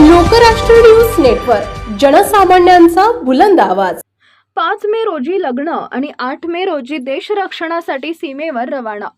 Lokrashtra news network जनसामान्यांचा बुलंद आवाज. पाच मे रोजी लग्न आणि आठ मे रोजी देश रक्षणासाठी सीमेवर रवाना.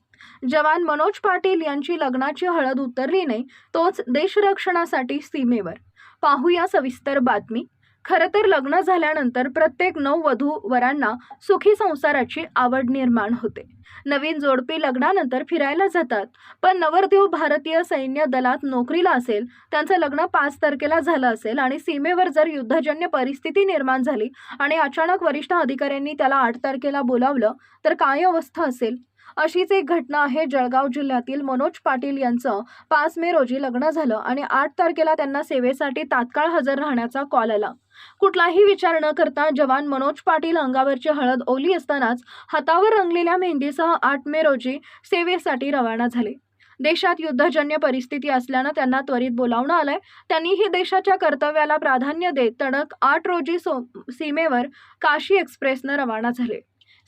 जवान मनोज पाटील यांची लग्नाची हळद उतरली नाही तोच देशरक्षणासाठी सीमेवर. पाहूया सविस्तर बातमी. खरं तर लग्न झाल्यानंतर प्रत्येक नववधू वरांना सुखी संसाराची आवड निर्माण होते. नवीन जोडपी लग्नानंतर फिरायला जातात. पण नवरदेव भारतीय सैन्य दलात नोकरीला असेल त्यांचं लग्न पाच तारखेला झालं असेल आणि सीमेवर जर युद्धजन्य परिस्थिती निर्माण झाली आणि अचानक वरिष्ठ अधिकाऱ्यांनी त्याला आठ तारखेला बोलावलं तर काय अवस्था असेल? अशीच एक घटना आहे जळगाव जिल्ह्यातील मनोज पाटील यांचं. पाच मे रोजी लग्न झालं आणि आठ तारखेला त्यांना सेवेसाठी तात्काळ हजर राहण्याचा कॉल आला. कुठलाही विचार न करता जवान मनोज पाटील अंगावरची हळद ओली असतानाच हातावर रंगलेल्या मेहंदीसह आठ मे रोजी सेवेसाठी रवाना झाले. देशात युद्धजन्य परिस्थिती असल्यानं त्यांना त्वरित बोलावणं आलंय. त्यांनीही देशाच्या कर्तव्याला प्राधान्य देत तडक आठ रोजी सो सीमेवर काशी एक्सप्रेसनं रवाना झाले.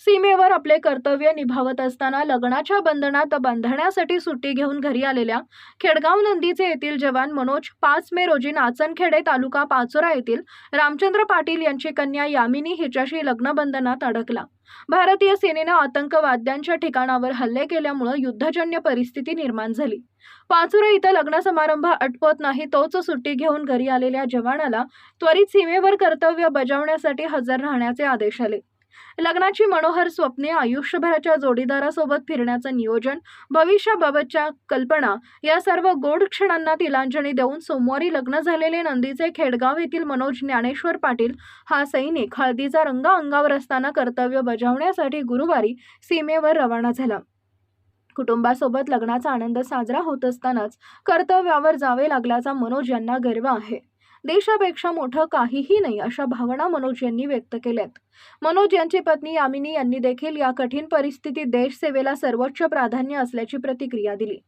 सीमेवर आपले कर्तव्य निभावत असताना लग्नाच्या बंधनात बांधण्यासाठी सुट्टी घेऊन घरी आलेल्या खेडगाव नंदीचे येथील जवान मनोज पाच मे रोजी नाचनखेडे तालुका पाचोरा येथील रामचंद्र पाटील यांची कन्या यामिनी हिच्याशी लग्नबंधनात अडकला. भारतीय सेनेनं आतंकवाद्यांच्या ठिकाणावर हल्ले केल्यामुळं युद्धजन्य परिस्थिती निर्माण झाली. पाचोरा इथं लग्न समारंभ अटपत नाही तोच सुट्टी घेऊन घरी आलेल्या जवानाला त्वरित सीमेवर कर्तव्य बजावण्यासाठी हजर राहण्याचे आदेश आले. लग्नाची मनोहर स्वप्ने आयुष्यभराच्या जोडीदारासोबत फिरण्याचं नियोजन भविष्याबाबतच्या कल्पना या सर्व गोड क्षणांना तिलांजली देऊन सोमवारी लग्न झालेले नंदीचे खेडगाव येथील मनोज ज्ञानेश्वर पाटील हा सैनिक हळदीचा रंग अंगावर असताना कर्तव्य बजावण्यासाठी गुरुवारी सीमेवर रवाना झाला. कुटुंबासोबत लग्नाचा आनंद साजरा होत असतानाच कर्तव्यावर जावे लागल्याचा मनोज यांना गर्व आहे. देशापेक्षा मोठं काहीही नाही अशा भावना मनोज यांनी व्यक्त केल्यात. मनोज यांची पत्नी यामिनी यांनी देखील या कठीण परिस्थितीत देशसेवेला सर्वोच्च प्राधान्य असल्याची प्रतिक्रिया दिली.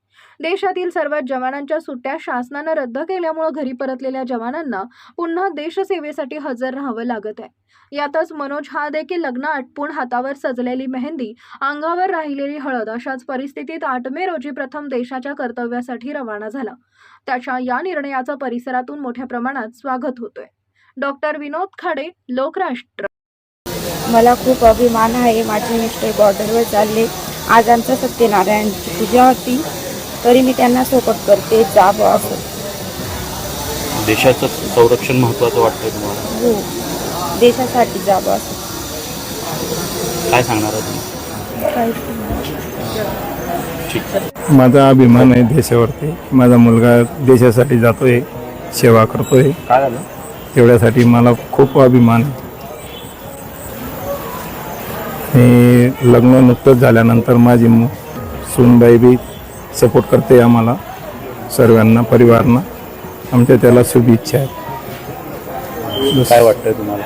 देशातील सर्व जवानांच्या सुट्ट्या शासनानं रद्द केल्यामुळे घरी परतलेल्या जवानांना पुन्हा देशसेवेसाठी हजर राहावं लागत आहे. यातच मनोज हा देखील लग्न आटपून हातावर सजलेली मेहंदी अंगावर राहिलेली हळद अशाच परिस्थितीत आठ मे रोजी प्रथम देशाच्या कर्तव्यासाठी रवाना झाला. त्याच्या या निर्णयाचं परिसरातून मोठ्या प्रमाणात स्वागत होतोय. डॉक्टर विनोद खाडे लोकराष्ट्र. मला खूप अभिमान आहे. माझे मिस्टर बॉर्डरवर चालले. आज आमच्या सत्यनारायणची पूजा होती. तरी मी त्यांना सोबत करते. जा बुवा असं देशाचं संरक्षण महत्त्वाचं वाटतंय तुम्हाला? हो. देशासाठी जा बुवा असं काय सांगणार आहे तुम्ही? माझा अभिमान आहे देशावरती. माझा मुलगा देशासाठी जातोय सेवा करतोय. काय झालं? तेवढ्यासाठी मला खूप अभिमान आहे. आणि लग्न नुकतंच झाल्यानंतर माझी मु- सूनबाई बी सपोर्ट करते आम्हाला सर्वांना परिवारांना. आमच्या त्याला शुभेच्छा आहेत. काय वाटतंय तुम्हाला?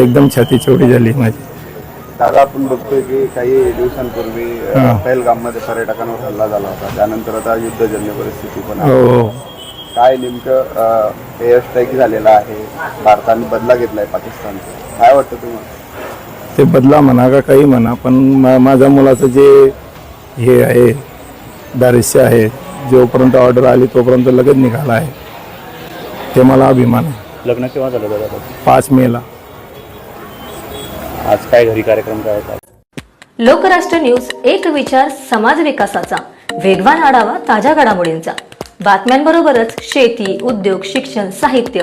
एकदम छाती चौडी झाली माझी. दादा आपण बघतोय की काही दिवसांपूर्वी हा. मध्ये पर्यटकांवर हल्ला झाला होता. त्यानंतर आता युद्धजन्य परिस्थिती पण हो हो. काय नेमकं एअर स्ट्राईक झालेला आहे? भारताने बदला घेतलाय पाकिस्तानचा. काय वाटतं तुम्हाला? ते बदला म्हणा का काही म्हणा पण मा माझ्या मुलाचं जे हे आहे दारिश्य आहे जोपर्यंत ऑर्डर आली तोपर्यंत लगेच निघाला आहे. ते मला अभिमान आहे. लग्न केव्हा झालं दादा? पाच मेला आज काय घरी कार्यक्रम काय होता लोकराष्ट्र न्यूज एक विचार समाज विकासाचा. वेगवान आढावा ताज्या घडामोडींचा. बातम्यांबरोबरच शेती उद्योग शिक्षण साहित्य